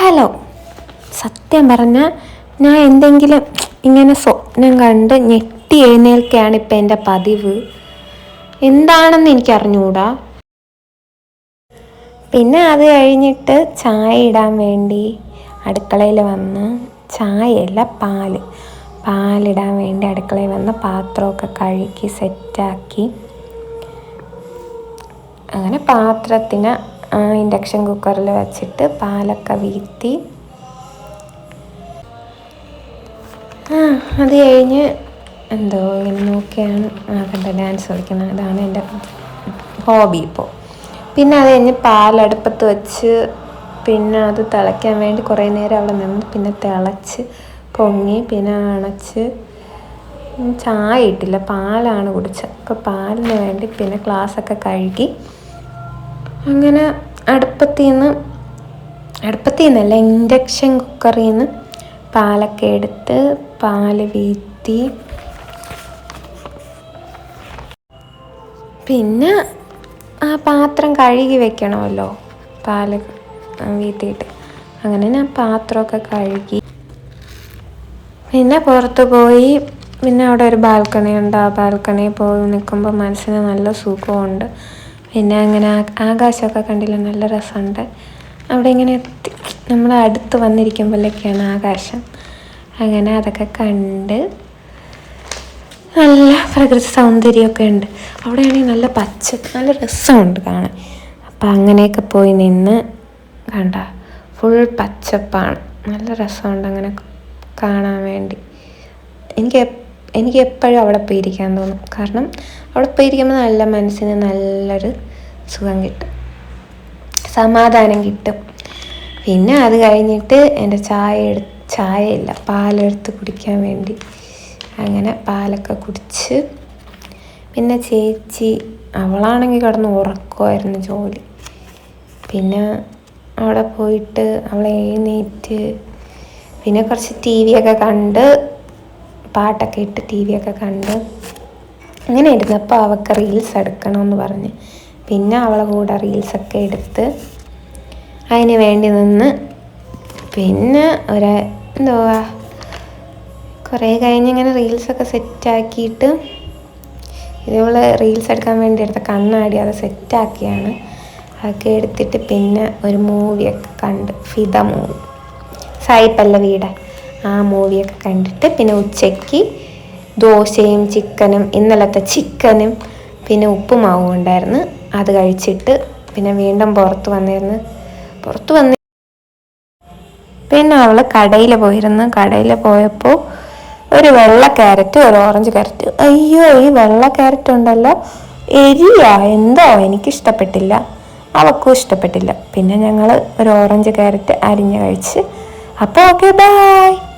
Hello. സത്യം പറഞ്ഞാൽ ഞാൻ എന്തെങ്കിലും ഇങ്ങനെ സ്വപ്നം കണ്ട് ഞെട്ടി എഴുന്നേൽക്കുകയാണ് ഇപ്പം എന്റെ പതിവ്. എന്താണെന്ന് എനിക്ക് അറിഞ്ഞുകൂടാ പിന്നെ അത് കഴിഞ്ഞിട്ട് ചായ ഇടാൻ വേണ്ടി അടുക്കളയിൽ വന്ന് ചായയല്ല പാൽ. പാലിടാൻ വേണ്ടി അടുക്കളയിൽ വന്ന് പാത്രമൊക്കെ കഴുകി സെറ്റാക്കി. അങ്ങനെ പാത്രത്തിന് ഇൻഡക്ഷൻ കുക്കറിൽ വെച്ചിട്ട് പാലൊക്കെ വീഴ്ത്തി. ആ അത് കഴിഞ്ഞ് എന്തോ എന്നൊക്കെയാണ് നോക്കിയാണ് ആ കണ്ട ഡാൻസ് കളിക്കുന്നത്. അതാണ് എന്റെ ഹോബി ഇപ്പോൾ. പിന്നെ അത് കഴിഞ്ഞ് പാലടുപ്പത്ത് വെച്ച് പിന്നെ അത് തിളയ്ക്കാൻ വേണ്ടി കുറേ നേരം അവിടെ നിന്ന് പിന്നെ തിളച്ച് പൊങ്ങി പിന്നെ അണച്ച് ചായ ഇട്ടില്ല. പാലാണ് കുടിച്ചത്. അപ്പോൾ പാലിന് വേണ്ടി പിന്നെ ഗ്ലാസ്സൊക്കെ കഴുകി അങ്ങനെ അടുപ്പത്തിൽ നിന്ന് അടുപ്പത്തിൽ നിന്നല്ല ഇൻഡക്ഷൻ കുക്കറിൽ നിന്ന് പാലൊക്കെ എടുത്ത് പാൽ വീറ്റി. പിന്നെ ആ പാത്രം കഴുകി വെക്കണമല്ലോ പാൽ വീട്ടിയിട്ട് അങ്ങനെ ഞാൻ പാത്രമൊക്കെ കഴുകി. പിന്നെ പുറത്ത് പോയി പിന്നെ അവിടെ ഒരു ബാൽക്കണി ഉണ്ട് ആ ബാൽക്കണിയിൽ പോയി നിൽക്കുമ്പോൾ മനസ്സിന് നല്ല സുഖമുണ്ട്. പിന്നെ അങ്ങനെ ആകാശമൊക്കെ കണ്ടില്ല നല്ല രസമുണ്ട്. അവിടെ ഇങ്ങനെ എത്തി നമ്മൾ അടുത്ത് വന്നിരിക്കുമ്പോഴൊക്കെയാണ് ആകാശം. അങ്ങനെ അതൊക്കെ കണ്ട് നല്ല പ്രകൃതി സൗന്ദര്യമൊക്കെ ഉണ്ട്. അവിടെയാണെങ്കിൽ നല്ല പച്ച നല്ല രസമുണ്ട് കാണാൻ. അപ്പം അങ്ങനെയൊക്കെ പോയി നിന്ന് കണ്ട. ഫുൾ പച്ചപ്പാണ്. നല്ല രസമുണ്ട് അങ്ങനെ കാണാൻ വേണ്ടി. എനിക്ക് എനിക്ക് എപ്പോഴും അവിടെ പോയിരിക്കാൻ തോന്നും. കാരണം അവിടെ പോയിരിക്കുമ്പോൾ നല്ല മനസ്സിന് നല്ലൊരു സുഖം കിട്ടും. സമാധാനം കിട്ടും. പിന്നെ അത് കഴിഞ്ഞിട്ട് എന്റെ ചായ എടു ചായയില്ല. പാലെടുത്ത് കുടിക്കാൻ വേണ്ടി അങ്ങനെ പാലൊക്കെ കുടിച്ച് പിന്നെ ചേച്ചി അവളാണെങ്കിൽ കിടന്ന് ഉറക്കമായിരുന്നു ജോലി. പിന്നെ അവിടെ പോയിട്ട് അവളെ എഴുന്നേറ്റ് പിന്നെ കുറച്ച് ടി വിയൊക്കെ കണ്ട് പാട്ടൊക്കെ ഇട്ട് ടി വിയൊക്കെ കണ്ട് അങ്ങനെ ഇരുന്നപ്പോൾ അവൾക്ക് റീൽസ് എടുക്കണമെന്ന് പറഞ്ഞ്. പിന്നെ അവളെ കൂടെ റീൽസൊക്കെ എടുത്ത് അതിന് വേണ്ടി നിന്ന് പിന്നെ ഒരു എന്തുവാ കുറേ കഴിഞ്ഞ് ഇങ്ങനെ റീൽസൊക്കെ സെറ്റാക്കിയിട്ട് ഇതുപോലെ റീൽസ് എടുക്കാൻ വേണ്ടി എടുത്ത കണ്ണാടി അത് സെറ്റാക്കിയാണ് അതൊക്കെ എടുത്തിട്ട് പിന്നെ ഒരു മൂവിയൊക്കെ കണ്ട് ഫിദ മൂവി സായിപ്പല്ല വീട്? ആ മൂവിയൊക്കെ കണ്ടിട്ട് പിന്നെ ഉച്ചയ്ക്ക് ദോശയും ചിക്കനും ഇന്നലത്തെ ചിക്കനും പിന്നെ ഉപ്പുമാവും ഉണ്ടായിരുന്നു. അത് കഴിച്ചിട്ട് പിന്നെ വീണ്ടും പുറത്ത് വന്നിരുന്നു. പുറത്ത് വന്ന് പിന്നെ അവൾ കടയിൽ പോയിരുന്നു. കടയിൽ പോയപ്പോൾ ഒരു വെള്ള ക്യാരറ്റ് ഒരു ഓറഞ്ച് ക്യാരറ്റ്. അയ്യോ ഈ വെള്ള ക്യാരറ്റ് ഉണ്ടല്ലോ. എരിയാ? എന്തോ? എനിക്കിഷ്ടപ്പെട്ടില്ല. അവൾക്കും ഇഷ്ടപ്പെട്ടില്ല. പിന്നെ ഞങ്ങൾ ഒരു ഓറഞ്ച് ക്യാരറ്റ് അരിഞ്ഞ് കഴിച്ച്. അപ്പോൾ ഓക്കെ ബൈ.